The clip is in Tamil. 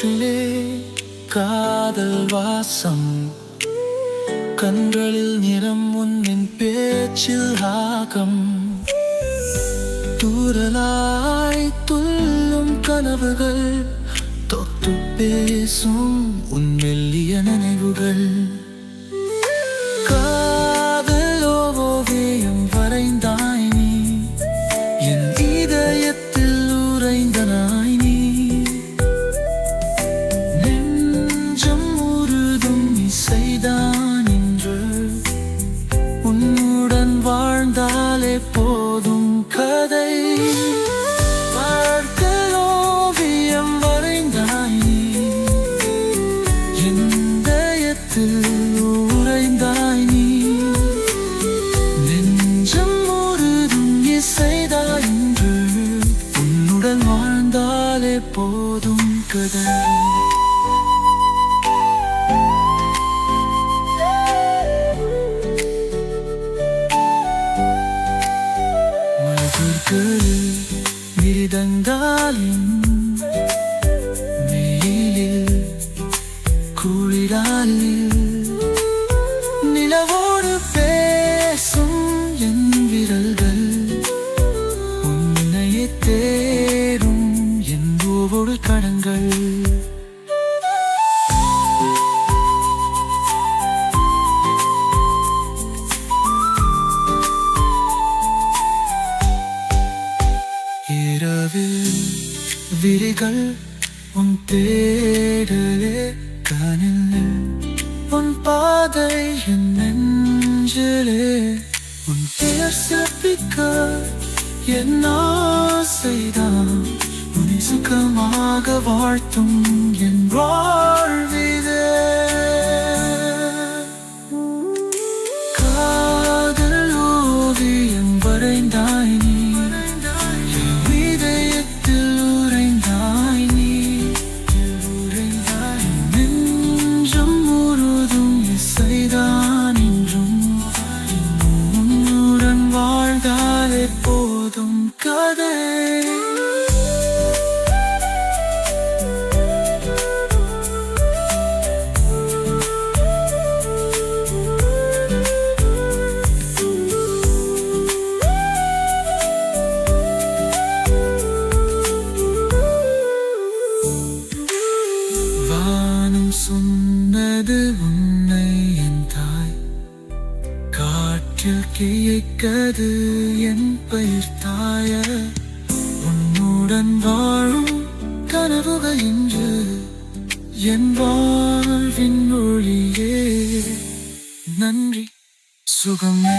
காற்றிலே காதல் வாசம். கண்களில் நிறம் உன்னின் பேச்சில் ராகம். தூரலாய் துள்ளும் கனவுகள் தொட்டு பேசும் உன் மெல்லிய நினைவுகள். வாழ்ந்தாலே போதும் கதை மலர்கள் மிருதங்காலின் மேலில் குளிராலில் இரவில் விரிகள் உன் தேடலே கனில் உன் பாதை என் நெஞ்சிலே. உன் பெயர் சிறப்பிக்க என் ஆசைதான். உன்னை சுகமாக வாழ்த்தும் என் வாழ்விதே காதல் ஓவியம் வரைந்தான் போதும் கதை வானம் சொன்னது உன்னை காற்றில் கியக்கது என் பயிர் தாய. உன்னுடன் வாழும் கனவுகள் இன்று என் வாழ்வின் ஒளியே. நன்றி சுகமே.